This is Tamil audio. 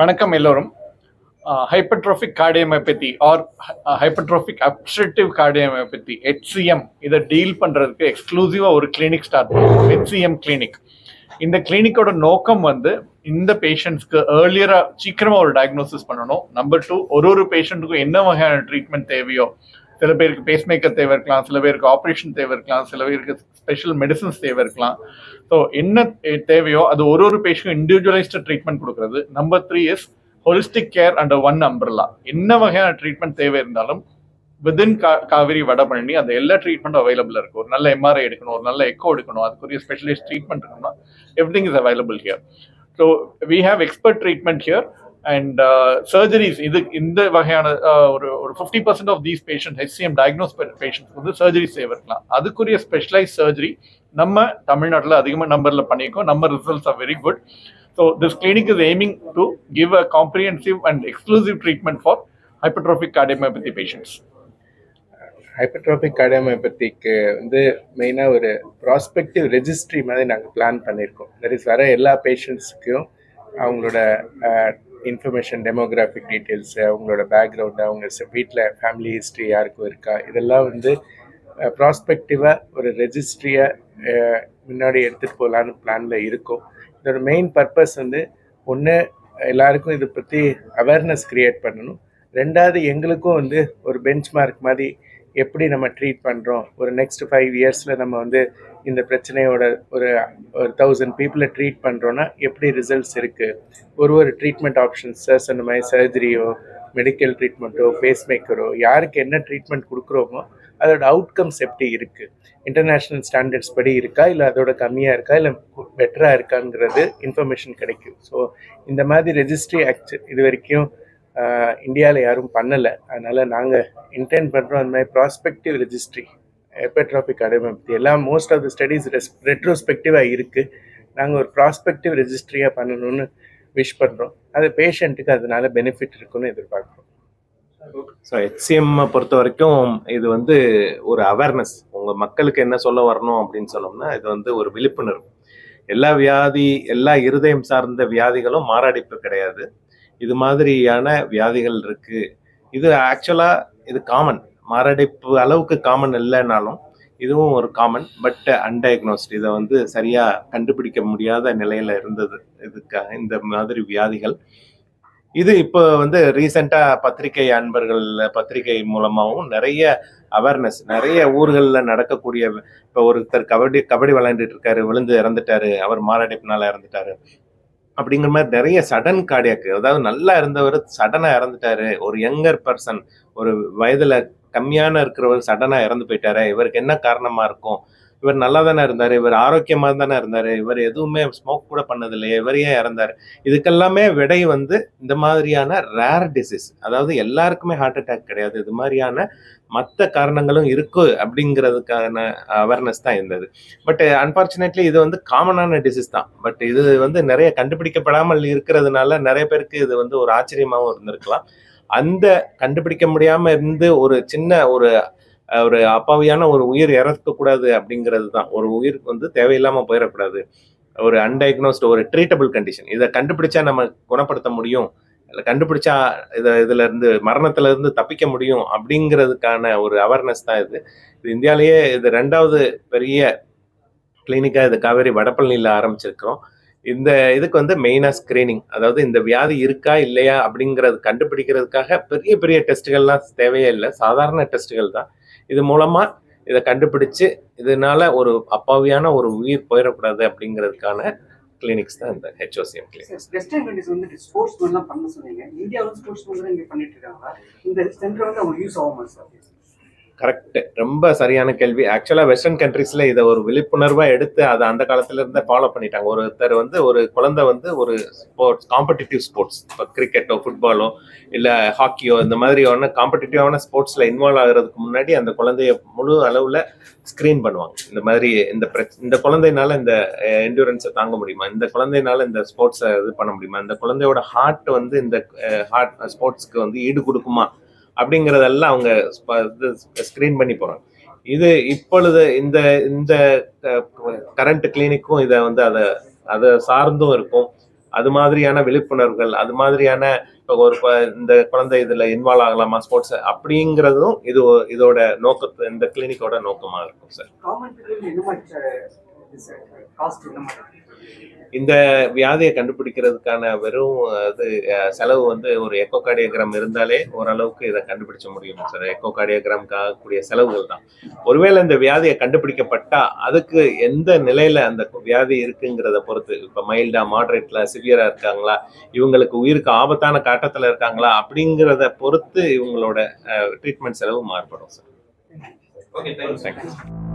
வணக்கம் எல்லோரும். Hypertrophic cardiomyopathy or hypertrophic obstructive cardiomyopathy HCM இதை டீல் பண்ணுறதுக்கு எக்ஸ்க்ளூசிவாக ஒரு கிளினிக் ஸ்டார்ட் பண்ணுவோம். ஹெச்சிஎம் கிளினிக் இந்த கிளினிக்கோட நோக்கம் வந்து இந்த பேஷண்ட்ஸ்க்கு ஏர்லியராக சீக்கிரமாக ஒரு டயக்னோசிஸ் பண்ணணும். நம்பர் டூ ஒரு ஒரு பேஷண்ட்டுக்கும் என்ன வகையான ட்ரீட்மெண்ட் தேவையோ சில பேருக்கு பேஸ்மேக்கர் தேவை இருக்கலாம் சில பேருக்கு ஆப்ரேஷன் தேவை இருக்கலாம் சில பேருக்கு ஸ்பெஷல் மெடிசன்ஸ் தேவை இருக்கலாம் ஸோ என்ன தேவையோ அது ஒரு ஒரு பேஷண்ட்டும் இண்டிவிஜுவலைஸ்டு ட்ரீட்மெண்ட் கொடுக்குறது. Number three is holistic care under one umbrella என்ன வகையான ட்ரீட்மெண்ட் தேவை இருந்தாலும் வித்தின் கா காவிரி வடபழனி அந்த எல்லா ட்ரீட்மெண்ட்டும் அவைலபிள் இருக்கும். ஒரு நல்ல எம்ஆர்ஐ எடுக்கணும் ஒரு நல்ல எக்கோ எடுக்கணும் அதுக்குரிய ஸ்பெஷலிஸ்ட் ட்ரீட்மெண்ட் இருக்கணும்னா every is available here so we have expert treatment here and surgeries இது இந்த வகையான ஒரு ஒரு fifty percent of these patient HCM diagnose patients வந்து சர்ஜரி செய்வருக்கலாம் அதுக்குரிய ஸ்பெஷலைஸ் சர்ஜரி நம்ம தமிழ்நாட்டில் அதிகமாக நம்பரில் பண்ணியிருக்கோம். நம்ம results are very good so this clinic is aiming to give a comprehensive and exclusive treatment for hypertrophic cardiomyopathy patients hypertrophic கார்டியோமயோபதிக்கு வந்து மெயினாக ஒரு ப்ராஸ்பெக்டிவ் ரெஜிஸ்ட்ரி மாதிரி நாங்கள் பிளான் பண்ணியிருக்கோம். தட் இஸ் வர எல்லா பேஷண்ட்ஸுக்கும் அவங்களோட uh, இன்ஃபர்மேஷன் டெமோகிராஃபிக் டீட்டெயில்ஸ் அவங்களோட பேக்ரவுண்டு அவங்க வீட்டில் ஃபேமிலி ஹிஸ்ட்ரி யாருக்கும் இருக்கா? இதெல்லாம் வந்து ப்ராஸ்பெக்டிவாக ஒரு ரெஜிஸ்ட்ரியை முன்னாடி எடுத்துகிட்டு போகலான்னு பிளானில் இருக்கோம். இதோட மெயின் பர்பஸ் வந்து ஒன்று எல்லாருக்கும் இதை பற்றி அவேர்னஸ் க்ரியேட் பண்ணணும். ரெண்டாவது எங்களுக்கும் வந்து ஒரு பெஞ்ச் மார்க் மாதிரி எப்படி நம்ம ட்ரீட் பண்ணுறோம் ஒரு நெக்ஸ்ட் ஃபைவ் இயர்ஸில் நம்ம வந்து இந்த பிரச்சனையோட ஒரு ஒரு தௌசண்ட் பீப்புளை ட்ரீட் பண்ணுறோன்னா எப்படி ரிசல்ட்ஸ் இருக்குது ஒரு ஒரு ட்ரீட்மெண்ட் ஆப்ஷன்ஸ் சார் சொன்ன மாதிரி சர்ஜரியோ மெடிக்கல் ட்ரீட்மெண்ட்டோ பேஸ்மேக்கரோ யாருக்கு என்ன ட்ரீட்மெண்ட் கொடுக்குறோமோ அதோட அவுட்கம்ஸ் எப்படி இருக்குது இன்டர்நேஷ்னல் ஸ்டாண்டர்ட்ஸ் படி இருக்கா? இல்லை அதோட கம்மியாக இருக்கா? இல்லை பெட்டராக இருக்காங்கிறது இன்ஃபர்மேஷன் கிடைக்கும். ஸோ இந்த மாதிரி ரெஜிஸ்ட்ரி ஆக்சு இது வரைக்கும் இந்தியாவில் யாரும் பண்ணலை. அதனால் நாங்கள் இன்டென்ட் பண்ணுறோம் அந்த மாதிரி ப்ராஸ்பெக்டிவ் ரெஜிஸ்ட்ரி எபட்ராபிக் அடைமை பற்றி எல்லாம் மோஸ்ட் ஆஃப் த ஸ்டடீஸ் ரெஸ் ரெட்ரோஸ்பெக்டிவாக இருக்குது நாங்கள் ஒரு ப்ராஸ்பெக்டிவ் ரெஜிஸ்ட்ரியாக பண்ணணும்னு விஷ் பண்ணுறோம் அது பேஷண்ட்டுக்கு அதனால பெனிஃபிட் இருக்குன்னு எதிர்பார்க்குறோம். ஸோ ஹெச்சிஎம் பொறுத்த வரைக்கும் இது வந்து ஒரு அவேர்னஸ் உங்கள் மக்களுக்கு என்ன சொல்ல வரணும் அப்படின்னு சொன்னோம்னா இது வந்து ஒரு விழிப்புணர்வு. எல்லா வியாதி எல்லா இருதயம் சார்ந்த வியாதிகளும் மாரடைப்பு கிடையாது. இது மாதிரியான வியாதிகள் இருக்கு. இது ஆக்சுவலா இது காமன் மாரடைப்பு அளவுக்கு காமன் இல்லைனாலும் இதுவும் ஒரு காமன் பட் அன்டயக்னோஸ்ட் இதை வந்து சரியா கண்டுபிடிக்க முடியாத நிலையில இருந்தது. இதுக்காக இந்த மாதிரி வியாதிகள். இது இப்போ வந்து ரீசெண்டா பத்திரிகை அன்பர்கள் பத்திரிகை மூலமாகவும் நிறைய அவேர்னஸ் நிறைய ஊர்களில் நடக்கக்கூடிய இப்போ ஒருத்தர் கபடி கபடி விளையாண்டுட்டு இருக்காரு விழுந்து இறந்துட்டாரு அவர் மாரடைப்புனால இறந்துட்டாரு. அப்படிங்கிற மாதிரி நிறைய சடன் கார்டியாக்கு அதாவது நல்லா இருந்தவர் சடனாக இறந்துட்டாரு. ஒரு யங்கர் பர்சன் ஒரு வயதில் கம்மியான இருக்கிறவர் சடனாக இறந்து போயிட்டாரு. இவருக்கு என்ன காரணமாக இருக்கும்? இவர் நல்லா தானே இருந்தார். இவர் ஆரோக்கியமாக தானே இருந்தார். இவர் எதுவுமே ஸ்மோக் கூட பண்ணதில்லையே. இவர் ஏன் இறந்தார்? இதுக்கெல்லாமே விடை வந்து இந்த மாதிரியான ரேர் டிசீஸ் அதாவது எல்லாருக்குமே ஹார்ட் அட்டாக் கிடையாது. இது மாதிரியான மற்ற காரணங்களும் இருக்கு அப்படிங்கிறதுக்கான அவேர்னஸ் தான் இருந்தது. பட் அன்பார்ச்சுனேட்லி இது வந்து காமனான டிசீஸ் தான். பட் இது வந்து நிறைய கண்டுபிடிக்கப்படாமல் இருக்கிறதுனால நிறைய பேருக்கு இது வந்து ஒரு ஆச்சரியமாகவும் இருந்திருக்கலாம். அந்த கண்டுபிடிக்க முடியாம இருந்து ஒரு சின்ன ஒரு ஒரு அப்பாவியான ஒரு உயிர் இறக்கக்கூடாது அப்படிங்கிறது தான். ஒரு உயிருக்கு வந்து தேவையில்லாமல் போயிடக்கூடாது. ஒரு அன்டயக்னோஸ்ட் ஒரு ட்ரீட்டபிள் கண்டிஷன் இதை கண்டுபிடிச்சா நம்ம குணப்படுத்த முடியும். கண்டுபிடிச்சா இதை இதுல இருந்து மரணத்துல இருந்து தப்பிக்க முடியும் அப்படிங்கிறதுக்கான ஒரு அவேர்னஸ் தான் இது. இது இந்தியாவிலேயே இது ரெண்டாவது பெரிய கிளினிக்கா இது காவேரி வடபழனியில் ஆரம்பிச்சிருக்கிறோம். இந்த இதுக்கு வந்து மெயினாக ஸ்கிரீனிங் அதாவது இந்த வியாதி இருக்கா இல்லையா அப்படிங்கிறது கண்டுபிடிக்கிறதுக்காக பெரிய பெரிய டெஸ்ட்டுகள்லாம் தேவையே இல்லை. சாதாரண டெஸ்ட்டுகள் தான். இது மூலமாக இதை கண்டுபிடிச்சு இதனால ஒரு அப்பாவியான ஒரு உயிர் போயிடக்கூடாது அப்படிங்கிறதுக்கான கிளினிக்ஸ் தான் இந்த ஹெச்ஓசிஎம் கிளினிக் வெஸ்டர்ன் கண்ட்ரிஸ் வந்து ஸ்போர்ட்ஸ் எல்லாம் பண்ண சொன்னீங்க. இந்தியாவில் ஸ்போர்ட்ஸ் தான் இங்கே பண்ணிட்டு இருக்காங்க இந்த சென்டர் வந்து அவங்க யூஸ் ஆகும் சார்? கரெக்ட் ரொம்ப சரியான கேள்வி. ஆக்சுவலா வெஸ்டர்ன் கண்ட்ரீஸில் இதை ஒரு விழிப்புணர்வா எடுத்து அதை அந்த காலத்துல இருந்தே ஃபாலோ பண்ணிட்டாங்க. ஒருத்தர் வந்து ஒரு குழந்தை வந்து ஒரு ஸ்போர்ட்ஸ் காம்படிட்டிவ் ஸ்போர்ட்ஸ் இப்போ கிரிக்கெட்டோ ஃபுட்பாலோ இல்ல ஹாக்கியோ இந்த மாதிரியான காம்படிட்டிவான ஸ்போர்ட்ஸ்ல இன்வால்வ் ஆகுறதுக்கு முன்னாடி அந்த குழந்தைய முழு அளவுல ஸ்கிரீன் பண்ணுவாங்க. இந்த மாதிரி இந்த பிரச்ச இந்த குழந்தைனால இந்த என்டூரன்ஸை தாங்க முடியுமா? இந்த குழந்தைனால இந்த ஸ்போர்ட்ஸை இது பண்ண முடியுமா? இந்த குழந்தையோட ஹார்ட் வந்து இந்த ஹார்ட் ஸ்போர்ட்ஸ்க்கு வந்து ஈடு கொடுக்குமா? அப்படிங்கிறதெல்லாம் அவங்க ஸ்க்ரீன் பண்ணி போகிறாங்க இது இப்பொழுது இந்த இந்த கரண்ட் கிளினிக்கும் இதை வந்து அதை அதை சார்ந்தும் இருக்கும். அது மாதிரியான விழிப்புணர்வுகள் அது மாதிரியான இப்போ ஒரு ப- இந்த குழந்தை இதில் இன்வால்வ் ஆகலாமா ஸ்போர்ட்ஸ் அப்படிங்கிறதும் இது இதோட நோக்கத்து இந்த கிளினிக்கோட நோக்கமாக இருக்கும் சார். இந்த வியாதியை கண்டுபிடிக்கிறதுக்கான வெறும் அது செலவு வந்து ஒரு எக்கோ கார்டியோகிராம் இருந்தாலே ஓரளவுக்கு இதை கண்டுபிடிச்ச முடியும் சார். எக்கோ கார்டியோகிராமுக்கு ஆகக்கூடிய செலவுகள் தான். ஒருவேளை இந்த வியாதியை கண்டுபிடிக்கப்பட்டா அதுக்கு எந்த நிலையில அந்த வியாதி இருக்குங்கிறத பொறுத்து இப்போ மைல்டா மாடரேட்ல சிவியரா இருக்காங்களா இவங்களுக்கு உயிருக்கு ஆபத்தான காட்டத்துல இருக்காங்களா அப்படிங்கிறத பொறுத்து இவங்களோட ட்ரீட்மெண்ட் செலவு மாறுபடும் சார். Okay thank you